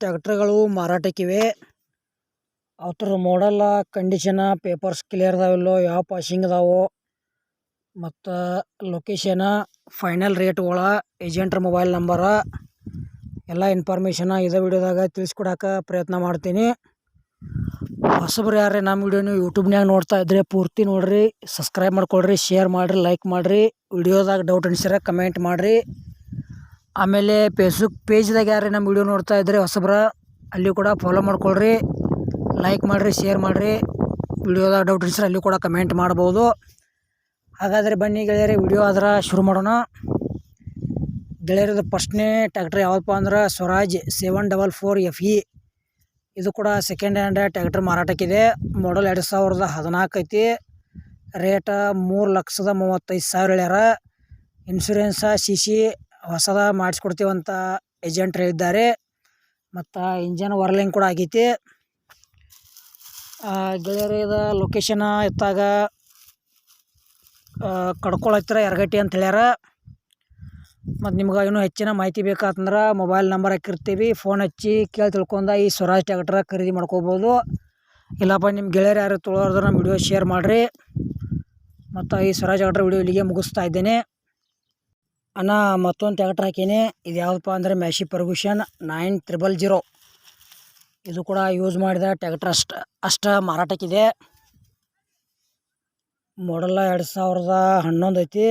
ಟ್ಯಾಕ್ಟರ್ಗಳು ಮಾರಾಟಕ್ಕಿವೆ. ಅವ್ರ ಮಾಡಲ್ಲ ಕಂಡೀಷನ papers clear ಅದಾವಿಲ್ಲೋ ಯಾವ ಪಾಸಿಂಗ್ ಅದಾವೋ, ಮತ್ತು ಲೊಕೇಶನ ಫೈನಲ್ ರೇಟ್ಗಳ ಏಜೆಂಟ್ರ ಮೊಬೈಲ್ ನಂಬರ ಎಲ್ಲ ಇನ್ಫಾರ್ಮೇಷನ ಇದೇ ವಿಡಿಯೋದಾಗ ತಿಳಿಸ್ಕೊಡಕ್ಕೆ ಪ್ರಯತ್ನ ಮಾಡ್ತೀನಿ. ಹೊಸಬ್ರು ಯಾರೇ ನಮ್ಮ ವಿಡಿಯೋನು ಯೂಟ್ಯೂಬ್ನಾಗ ನೋಡ್ತಾ ಇದ್ರೆ ಪೂರ್ತಿ ನೋಡಿರಿ ಸಬ್ಸ್ಕ್ರೈಬ್ ಮಾಡ್ಕೊಳ್ರಿ ಶೇರ್ ಮಾಡಿರಿ ಲೈಕ್ ಮಾಡಿರಿ, ವಿಡಿಯೋದಾಗ ಡೌಟ್ ಅನ್ಸಿರ ಕಮೆಂಟ್ ಮಾಡಿರಿ. ಆಮೇಲೆ ಫೇಸ್ಬುಕ್ ಪೇಜ್ದಾಗ ಯಾರೇ ನಮ್ಮ ವಿಡಿಯೋ ನೋಡ್ತಾ ಇದ್ದರೆ ಹೊಸಬ್ರ, ಅಲ್ಲಿ ಕೂಡ ಫಾಲೋ ಮಾಡ್ಕೊಳ್ರಿ ಲೈಕ್ ಮಾಡಿರಿ ಶೇರ್ ಮಾಡಿರಿ. ವಿಡಿಯೋದ ಡೌಟ್ ಅನ್ಸಿರ ಅಲ್ಲಿ ಕೂಡ ಕಮೆಂಟ್ ಮಾಡ್ಬೋದು. ಹಾಗಾದರೆ ಬನ್ನಿ ಗೆಳೆಯರಿ ವಿಡಿಯೋ ಆದ್ರೆ ಶುರು ಮಾಡೋಣ. ಗೆಳೆಯರದು ಫಸ್ಟ್ನೇ ಟ್ಯಾಕ್ಟ್ರ್ ಯಾವಪ್ಪ ಅಂದ್ರೆ Swaraj seven double four F E ಇದು ಕೂಡ ಸೆಕೆಂಡ್ ಹ್ಯಾಂಡ್ ಟ್ಯಾಕ್ಟ್ರ್ ಮಾರಾಟಕ್ಕಿದೆ. ಮಾಡಲ್ ಎರಡು ಸಾವಿರದ ಹದಿನಾಲ್ಕು ಐತಿ. ರೇಟ ಮೂರು ಲಕ್ಷದ ಮೂವತ್ತೈದು ಸಾವಿರ ಹೇಳ್ಯಾರ. ಇನ್ಶೂರೆನ್ಸ ಸಿ ಸಿ ಹೊಸದ ಮಾಡಿಸ್ಕೊಡ್ತೀವಂತ ಏಜೆಂಟ್ ಹೇಳಿದ್ದಾರೆ ಮತ್ತು ಇಂಜನ್ ವರ್ಲಿಂಗ್ ಕೂಡ ಆಗೈತಿ. ಗೆಳೆಯರ ಇದು ಲೊಕೇಶನ ಎತ್ತಾಗ ಕಡ್ಕೊಳ ಹತ್ತಿರ ಯರಗಟ್ಟಿ ಅಂತ ಹೇಳ್ಯಾರ. ಮತ್ತು ನಿಮ್ಗೆ ಇನ್ನೂ ಹೆಚ್ಚಿನ ಮಾಹಿತಿ ಬೇಕಾತಂದ್ರೆ ಮೊಬೈಲ್ ನಂಬರ್ ಹಾಕಿರ್ತೀವಿ. ಫೋನ್ ಹಚ್ಚಿ ಕೇಳಿ ತಿಳ್ಕೊಂಡ ಈ ಸ್ವರಾಜ್ ಟ್ಯಾಕ್ಟ್ರ ಖರೀದಿ ಮಾಡ್ಕೋಬೋದು. ಇಲ್ಲಪ್ಪ ನಿಮ್ಮ ಗೆಳೆಯರು ಯಾರು ತೊಳೋದ್ರೆ ನಮ್ಮ ವಿಡಿಯೋ ಶೇರ್ ಮಾಡಿರಿ. ಮತ್ತು ಈ ಸ್ವರಾಜ್ ಟ್ಯಾಕ್ಟ್ರ್ ವಿಡಿಯೋ ಇಲ್ಲಿಗೆ ಮುಗಿಸ್ತಾ ಇದ್ದೇನೆ. ಅಣ್ಣ, ಮತ್ತೊಂದು ಟ್ಯಾಕ್ಟ್ರ್ ಹಾಕೀನಿ. ಇದು ಯಾವುದಪ್ಪ ಅಂದರೆ Massey Ferguson nine triple zero ಇದು ಕೂಡ ಯೂಸ್ ಮಾಡಿದ ಟ್ಯಾಕ್ಟ್ರ್ ಅಷ್ಟು ಅಷ್ಟು ಮಾರಾಟಕ್ಕಿದೆ. ಮಾಡಲ್ಲ ಎರಡು ಸಾವಿರದ ಹನ್ನೊಂದು ಐತಿ.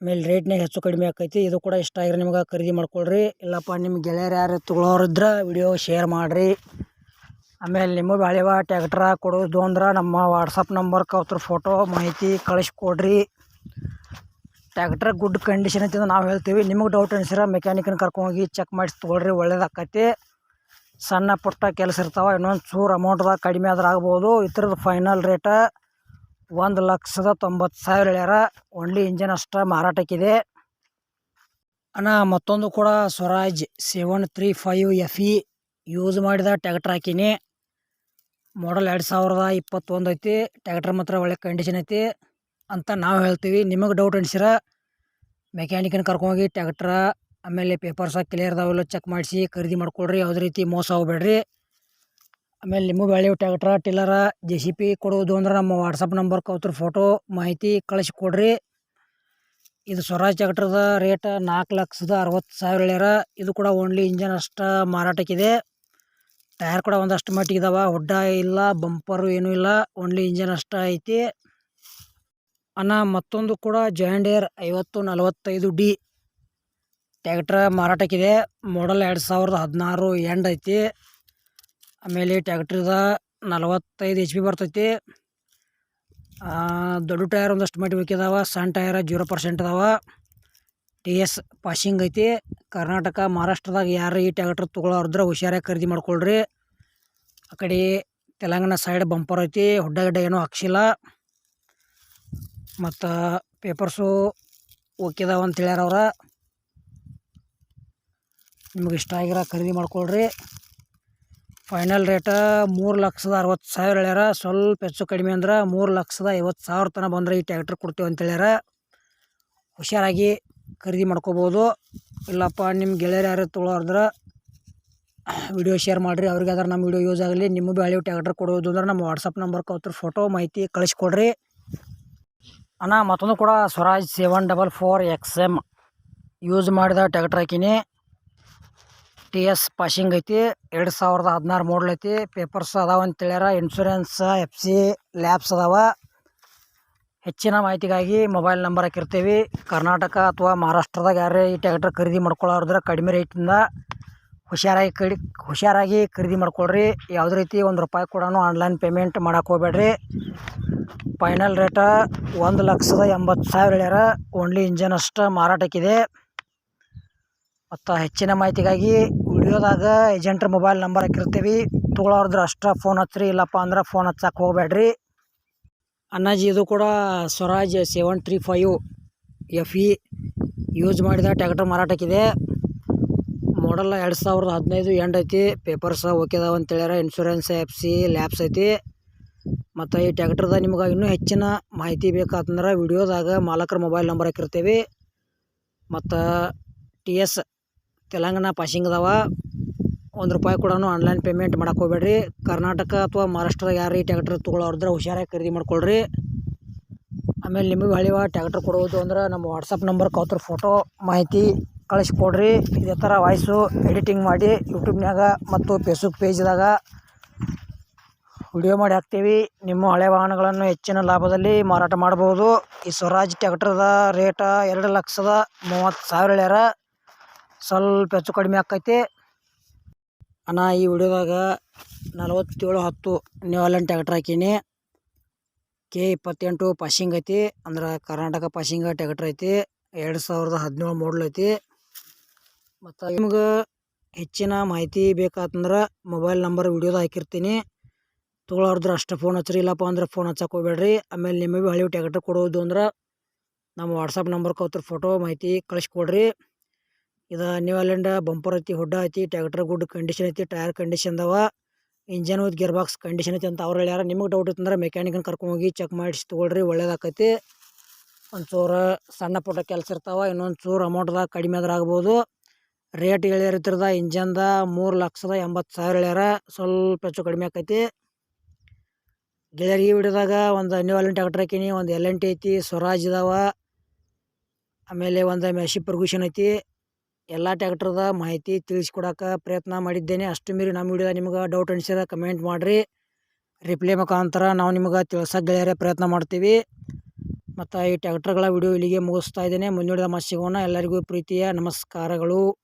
ಆಮೇಲೆ ರೇಟ್ನಾಗ ಹೆಚ್ಚು ಕಡಿಮೆ ಆಕೈತಿ. ಇದು ಕೂಡ ಇಷ್ಟ ಆಗಿರೋ ನಿಮ್ಗೆ ಖರೀದಿ ಮಾಡ್ಕೊಳ್ರಿ. ಇಲ್ಲಪ್ಪ ನಿಮ್ಮ ಗೆಳೆಯರು ಯಾರು ತೊಗೊಳೋರಿದ್ರೆ ವಿಡಿಯೋ ಶೇರ್ ಮಾಡಿರಿ. ಆಮೇಲೆ ನಿಮ್ಮ ಬಾಳೆವ ಟ್ಯಾಕ್ಟ್ರ ಕೊಡೋದು ಅಂದ್ರೆ ನಮ್ಮ ವಾಟ್ಸಪ್ ನಂಬರ್ಗೆ ಅವ್ರ ಫೋಟೋ ಮಾಹಿತಿ ಕಳಿಸ್ಕೊಡ್ರಿ. ಟ್ಯಾಕ್ಟ್ರ್ ಗುಡ್ ಕಂಡೀಷನ್ ಐತಿ ನಾವು ಹೇಳ್ತೀವಿ. ನಿಮಗೆ ಡೌಟ್ ಅನ್ಸಿರ ಮೆಕ್ಯಾನಿಕನ್ ಕರ್ಕೊಂಡೋಗಿ ಚೆಕ್ ಮಾಡಿಸಿ ತೊಗೊಳ್ರಿ, ಒಳ್ಳೇದಾಕೈತಿ. ಸಣ್ಣ ಪುಟ್ಟ ಕೆಲಸ ಇರ್ತಾವೆ, ಇನ್ನೊಂದು ಚೂರು ಅಮೌಂಟ್ದಾಗ ಕಡಿಮೆ ಆದ್ರೆ ಆಗ್ಬೋದು. ಇದ್ರದ್ದು ಫೈನಲ್ ರೇಟ ಒಂದು ಲಕ್ಷದ ತೊಂಬತ್ತು ಸಾವಿರ ಹೇಳ್ಯಾರ. ಓನ್ಲಿ ಇಂಜಿನ್ ಅಷ್ಟೇ ಮಾರಾಟಕ್ಕಿದೆ. ಅಣ್ಣ, ಮತ್ತೊಂದು ಕೂಡ Swaraj seven three five F E use ಮಾಡಿದ ಟ್ಯಾಕ್ಟ್ರ್ ಹಾಕೀನಿ. ಮಾಡಲ್ ಎರಡು ಸಾವಿರದ ಇಪ್ಪತ್ತೊಂದು ಐತಿ. ಟ್ಯಾಕ್ಟ್ರ್ ಮಾತ್ರ ಒಳ್ಳೆ ಕಂಡೀಷನ್ ಐತಿ ಅಂತ ನಾವು ಹೇಳ್ತೀವಿ. ನಿಮಗೆ ಡೌಟ್ ಅನ್ಸಿರ ಮೆಕ್ಯಾನಿಕನ್ ಕರ್ಕೊಂಡೋಗಿ ಟ್ಯಾಕ್ಟ್ರ, ಆಮೇಲೆ ಪೇಪರ್ಸ ಕ್ಲಿಯರ್ ಅದಾವೆಲ್ಲ ಚೆಕ್ ಮಾಡಿಸಿ, ಖರೀದಿ ಮಾಡ್ಕೊಳ್ರಿ ಯಾವುದೇ ರೀತಿ ಮೋಸ ಹೋಗ್ಬೇಡ್ರಿ ಆಮೇಲೆ ನಿಮ್ಮ ಬೆಳೆ tractor, tiller J C B ಕೊಡೋದು ಅಂದ್ರೆ ನಮ್ಮ ವಾಟ್ಸಪ್ ನಂಬರ್ ಕೌತ್ರ ಫೋಟೋ ಮಾಹಿತಿ ಕಳಿಸಿ ಕೊಡ್ರಿ. ಇದು ಸ್ವರಾಜ್ ಟ್ಯಾಕ್ಟ್ರದ ರೇಟ್ ನಾಲ್ಕು ಲಕ್ಷದ ಅರವತ್ತು ಸಾವಿರ ಹೇಳ್ಯಾರ. ಇದು ಕೂಡ ಓನ್ಲಿ ಇಂಜನ್ ಅಷ್ಟು ಮಾರಾಟಕ್ಕಿದೆ ಟೈರ್ ಕೂಡ ಒಂದಷ್ಟು ಮಟ್ಟಿಗೆ ಇದಾವೆ. ಹುಡ್ಡ ಇಲ್ಲ ಬಂಪರು ಏನೂ ಇಲ್ಲ. ಓನ್ಲಿ ಇಂಜನ್ ಅಷ್ಟೇ ಐತಿ. ಅಣ್ಣ, ಮತ್ತೊಂದು ಕೂಡ ಜಾಂಡೇರ್ ಐವತ್ತು ನಲವತ್ತೈದು ಡಿ. ಟ್ಯಾಕ್ಟ್ರ ಮಾರಾಟಕ್ಕಿದೆ. ಮಾಡಲ್ ಎರಡು ಸಾವಿರದ ಹದಿನಾರು ಎಂಡ್ ಐತಿ. ಆಮೇಲೆ ಟ್ಯಾಕ್ಟ್ರದ ನಲವತ್ತೈದು ಎಚ್ ಪಿ ಬರ್ತೈತಿ. ದೊಡ್ಡ ಟಯರ್ ಒಂದಷ್ಟು ಮಟ್ಟಿ ಬೇಕಿದಾವೆ, ಸಣ್ಣ ಟಯರ್ ಜೀರೋ ಪರ್ಸೆಂಟ್ ಅದಾವೆ. ಟಿ ಎಸ್ ಪಾಸಿಂಗ್ ಐತಿ. ಕರ್ನಾಟಕ, ಮಹಾರಾಷ್ಟ್ರದಾಗ ಯಾರು ಈ ಟ್ಯಾಕ್ಟ್ರ್ ತೊಗೊಳೋರ್ದ್ರೆ ಹುಷಾರಾಗಿ ಖರೀದಿ ಮಾಡ್ಕೊಳ್ರಿ. ಆ ಕಡೆ ತೆಲಂಗಾಣ ಸೈಡ್ ಬಂಪರ್ ಐತಿ. ಹುಡ್ಡಗಡ್ಡೆ ಏನೂ ಹಾಕ್ಸಿಲ್ಲ. ಮತ್ತು ಪೇಪರ್ಸು ಓಕೆದಾವ ಅಂತ ಹೇಳ್ಯಾರ ಅವ್ರ. ನಿಮ್ಗೆ ಇಷ್ಟ ಆಗಿರ ಖರೀದಿ ಮಾಡ್ಕೊಳ್ರಿ. ಫೈನಲ್ ರೇಟ ಮೂರು ಲಕ್ಷದ ಅರವತ್ತು ಸಾವಿರ ಹೇಳ್ಯಾರ. ಸ್ವಲ್ಪ ಹೆಚ್ಚು ಕಡಿಮೆ ಅಂದ್ರೆ ಮೂರು ಲಕ್ಷದ ಐವತ್ತು ಸಾವಿರ ತನಕ ಬಂದರೆ ಈ ಟ್ಯಾಕ್ಟ್ರ್ ಕೊಡ್ತೀವಿ ಅಂತ ಹೇಳ್ಯಾರ. ಹುಷಾರಾಗಿ ಖರೀದಿ ಮಾಡ್ಕೋಬೋದು. ಇಲ್ಲಪ್ಪ ನಿಮ್ಮ ಗೆಳೆಯರು ಯಾರು ತೊಗೊಳೋದ್ರೆ ವಿಡಿಯೋ ಶೇರ್ ಮಾಡಿರಿ. ಅವ್ರಿಗೆ ಅದ್ರ ನಮ್ಮ ವಿಡಿಯೋ ಯೂಸ್ ಆಗಲಿ. ನಿಮ್ಮ ಭೀ ಟ್ಯಾಕ್ಟ್ರ್ ಕೊಡೋದು ಅಂದ್ರೆ ನಮ್ಮ ವಾಟ್ಸಪ್ ನಂಬರ್ಗೆ ಅವ್ರ ಫೋಟೋ ಮಾಹಿತಿ ಕಳಿಸ್ಕೊಡ್ರಿ ಅಣ್ಣ, ಮತ್ತೊಂದು ಕೂಡ Swaraj seven double four X M. Use ಮಾಡಿದ ಟ್ಯಾಕ್ಟ್ರ್ ಹಾಕಿನಿ. ಟಿ ಎಸ್ ಪಾಶಿಂಗ್ ಐತಿ, ಎರಡು ಸಾವಿರದ ಹದಿನಾರು ಮಾಡಲ್ ಐತಿ. ಪೇಪರ್ಸ್ ಅದಾವ ಹೇಳ್ಯಾರ ಇನ್ಶೂರೆನ್ಸ್ ಎಫ್ ಸಿ ಲ್ಯಾಬ್ಸ್ ಅದಾವ. ಹೆಚ್ಚಿನ ಮಾಹಿತಿಗಾಗಿ ಮೊಬೈಲ್ ನಂಬರ್ ಹಾಕಿರ್ತೀವಿ. ಕರ್ನಾಟಕ ಅಥವಾ ಮಹಾರಾಷ್ಟ್ರದಾಗ ಯಾರೇ ಈ ಟ್ಯಾಕ್ಟ್ರ್ ಖರೀದಿ ಮಾಡ್ಕೊಳ್ಳೋರಿದ್ರೆ ಕಡಿಮೆ ರೇಟಿಂದ ಹುಷಾರಾಗಿ ಕಡಿ, ಹುಷಾರಾಗಿ ಖರೀದಿ ಮಾಡ್ಕೊಳ್ರಿ. ಯಾವುದೇ ರೀತಿ ಒಂದು ರೂಪಾಯಿ ಕೂಡ ಆನ್ಲೈನ್ ಪೇಮೆಂಟ್ ಮಾಡಕ್ಕೆ ಹೋಗ್ಬೇಡ್ರಿ. ಫೈನಲ್ ರೇಟ ಒಂದು ಲಕ್ಷದ ಎಂಬತ್ತು ಸಾವಿರ ಹೇಳ್ಯಾರ. ಓನ್ಲಿ ಇಂಜನ್ ಅಷ್ಟು ಮಾರಾಟಕ್ಕಿದೆ. ಮತ್ತು ಹೆಚ್ಚಿನ ಮಾಹಿತಿಗಾಗಿ ವಿಡಿಯೋದಾಗ ಏಜೆಂಟ್ರ ಮೊಬೈಲ್ ನಂಬರ್ ಹಾಕಿರ್ತೀವಿ. ತೊಗೊಳೋರ್ದ್ರೆ ಅಷ್ಟು ಫೋನ್ ಹಚ್ಚಿರಿ, ಇಲ್ಲಪ್ಪ ಅಂದ್ರೆ ಫೋನ್ ಹಚ್ಚಕ್ಕೆ ಹೋಗ್ಬೇಡ್ರಿ. ಅಣ್ಣಾಜಿ, ಇದು ಕೂಡ Swaraj seven three five F E use ಮಾಡಿದ ಟ್ಯಾಕ್ಟರ್ ಮಾರಾಟಕ್ಕಿದೆ. ಮಾಡಲ್ ಎರಡು ಸಾವಿರದ ಹದಿನೈದು ಎಂಡ್ ಐತಿ. ಪೇಪರ್ಸ್ ಓಕೆ ಅದಾವ ಅಂತ ಹೇಳ್ಯಾರ. ಇನ್ಶೂರೆನ್ಸ್ ಎಫ್ ಸಿ ಲ್ಯಾಬ್ಸ್ ಐತಿ. ಮತ್ತು ಈ ಟ್ಯಾಕ್ಟ್ರದ ನಿಮ್ಗೆ ಇನ್ನೂ ಹೆಚ್ಚಿನ ಮಾಹಿತಿ ಬೇಕಾತಂದ್ರೆ ವಿಡಿಯೋದಾಗ ಮಾಲಕರ ಮೊಬೈಲ್ ನಂಬರ್ ಹಾಕಿರ್ತೀವಿ. ಮತ್ತು ಟಿ ಎಸ್ ತೆಲಂಗಾಣ ಪಾಸಿಂಗ್ ಅದಾವ. ಒಂದು ರೂಪಾಯಿ ಕೂಡ ಆನ್ಲೈನ್ ಪೇಮೆಂಟ್ ಮಾಡಕ್ಕೆ ಹೋಗ್ಬೇಡ್ರಿ. ಕರ್ನಾಟಕ ಅಥವಾ ಮಹಾರಾಷ್ಟ್ರದಾಗ ಯಾರು ಈ ಟ್ಯಾಕ್ಟ್ರ್ ತೊಗೊಳೋರಿದ್ರೆ ಹುಷಾರಾಗಿ ಖರೀದಿ ಮಾಡ್ಕೊಳ್ರಿ. ಆಮೇಲೆ ನಿಮಗೆ ಹಳಿವ ಟ್ಯಾಕ್ಟ್ರ್ ಕೊಡುವುದು ಅಂದ್ರೆ ನಮ್ಮ ವಾಟ್ಸಪ್ ನಂಬರ್ ಕೌತ್ರ ಫೋಟೋ ಮಾಹಿತಿ. ಕಳಿಸ್ಕೊಡ್ರಿ. ಇದೇ ಥರ ವಾಯ್ಸು ಎಡಿಟಿಂಗ್ ಮಾಡಿ ಯೂಟ್ಯೂಬ್ನಾಗ ಮತ್ತು ಫೇಸ್ಬುಕ್ ಪೇಜ್ದಾಗ ವಿಡಿಯೋ ಮಾಡಿ ಹಾಕ್ತೀವಿ. ನಿಮ್ಮ ಹಳೆ ವಾಹನಗಳನ್ನು ಹೆಚ್ಚಿನ ಲಾಭದಲ್ಲಿ ಮಾರಾಟ ಮಾಡ್ಬೋದು. ಈ ಸ್ವರಾಜ್ ಟ್ಯಾಕ್ಟ್ರದ ರೇಟ ಎರಡು ಲಕ್ಷದ ಮೂವತ್ತು ಸಾವಿರ ಹೇಳ್ಯಾರ. ಸ್ವಲ್ಪ ಹೆಚ್ಚು ಕಡಿಮೆ ಆಕೈತಿ. ಅಣ್ಣ, ಈ ವಿಡಿಯೋದಾಗ ನಲವತ್ತೇಳು ಹತ್ತು ನ್ಯೂಯಾಲೆಂಡ್ ಟ್ಯಾಕ್ಟ್ರ್ ಹಾಕೀನಿ. ಕೆ ಇಪ್ಪತ್ತೆಂಟು ಪಾಸಿಂಗ್ ಐತಿ. ಅಂದ್ರೆ ಕರ್ನಾಟಕ ಪಾಸಿಂಗ್ ಟ್ಯಾಕ್ಟ್ರ್ ಐತಿ. ಎರಡು ಸಾವಿರದ ಹದಿನೇಳು ಮಾಡಲ್ ಐತಿ. ಮತ್ತು ನಿಮ್ಗೆ ಹೆಚ್ಚಿನ ಮಾಹಿತಿ ಬೇಕಾತಂದ್ರೆ ಮೊಬೈಲ್ ನಂಬರ್ ವಿಡಿಯೋದ ಹಾಕಿರ್ತೀನಿ. ತೊಗೊಳಾರ್ದ್ರೆ ಅಷ್ಟು ಫೋನ್ ಹಚ್ಚಿರಿ ಇಲ್ಲಪ್ಪ ಅಂದ್ರೆ ಫೋನ್ ಹಚ್ಚಕ್ಕೆ ಹೋಗ್ಬೇಡ್ರಿ ಆಮೇಲೆ ನಿಮಗೆ ಹಳಿವು ಟ್ಯಾಕ್ಟ್ರ್ ಕೊಡೋದು ಅಂದ್ರೆ ನಮ್ಮ ವಾಟ್ಸಪ್ ನಂಬರ್ ಅವ್ರ ಫೋಟೋ ಮಾಹಿತಿ ಕಳಿಸ್ಕೊಡ್ರಿ. ಇದು ನ್ಯೂಯಾಲೆಂಡ್ ಬಂಪರ್ ಐತಿ ಹುಡ್ಡ ಐತಿ ಟ್ಯಾಕ್ಟರ್ ಗುಡ್ ಕಂಡೀಷನ್ ಐತಿ ಟೈರ್ ಕಂಡೀಷನ್ ಅದಾವ. Engine with gear box condition ಐತಿ ಅಂತ ಅವ್ರು ಹೇಳ್ಯಾರ. ನಿಮಗೆ ಡೌಟ್ ಇತ್ತಂದ್ರೆ ಮೆಕ್ಯಾನಿಕನ್ ಕರ್ಕೊಂಡು ಹೋಗಿ ಚೆಕ್ ಮಾಡಿಸಿ ತೊಗೊಳ್ರಿ ಒಳ್ಳೇದಾಕೈತಿ ಒಂದು ಚೂರು ಸಣ್ಣ ಪುಟ್ಟ ಕೆಲಸ ಇರ್ತಾವೆ, ಇನ್ನೊಂದು ಚೂರು ಅಮೌಂಟ್ದಾಗ ಕಡಿಮೆ ಆದ್ರೆ ಆಗ್ಬೋದು. ರೇಟ್ ಹೇಳಿರ್ತಿರದ ಇಂಜನ್ದ ಮೂರು ಲಕ್ಷದ ಎಂಬತ್ತು ಸಾವಿರ ಹೇಳ್ಯಾರ. ಸ್ವಲ್ಪ ಹೆಚ್ಚು ಕಡಿಮೆ ಆಕೈತಿ. ಗೆಳೆಯರಿಗೆ ವಿಡಿಯೋದಾಗ ಒಂದು ಎನ್ ಟ್ಯಾಕ್ಟ್ರ್ ಹಾಕೀನಿ, ಒಂದು ಎಲ್ ಎನ್ ಐತಿ, ಸ್ವರಾಜ್ ಇದಾವ. ಆಮೇಲೆ ಒಂದು ಮೆಶಿ ಪ್ರಗೂಷನ್ ಐತಿ. ಎಲ್ಲ ಟ್ಯಾಕ್ಟ್ರದ ಮಾಹಿತಿ ತಿಳಿಸ್ಕೊಡಕ್ಕೆ ಪ್ರಯತ್ನ ಮಾಡಿದ್ದೇನೆ. ಅಷ್ಟು ಮೀರಿ ನಮ್ಮ ವಿಡಿಯೋ ನಿಮ್ಗೆ ಡೌಟ್ ಅನಿಸಿದ್ರೆ ಕಮೆಂಟ್ ಮಾಡಿರಿ. ರಿಪ್ಲೈ ಮುಖಾಂತರ ನಾವು ನಿಮ್ಗೆ ತಿಳ್ಸೋಕೆ ಗೆಳೆಯರೇ ಪ್ರಯತ್ನ ಮಾಡ್ತೀವಿ. ಮತ್ತು ಈ ಟ್ಯಾಕ್ಟ್ರ್ಗಳ ವಿಡಿಯೋ ಇಲ್ಲಿಗೆ ಮುಗಿಸ್ತಾ ಇದ್ದೇನೆ. ಮುಂದಿನ ಮತ್ತೆ ಸಿಗೋಣ. ಎಲ್ಲರಿಗೂ ಪ್ರೀತಿಯ ನಮಸ್ಕಾರಗಳು.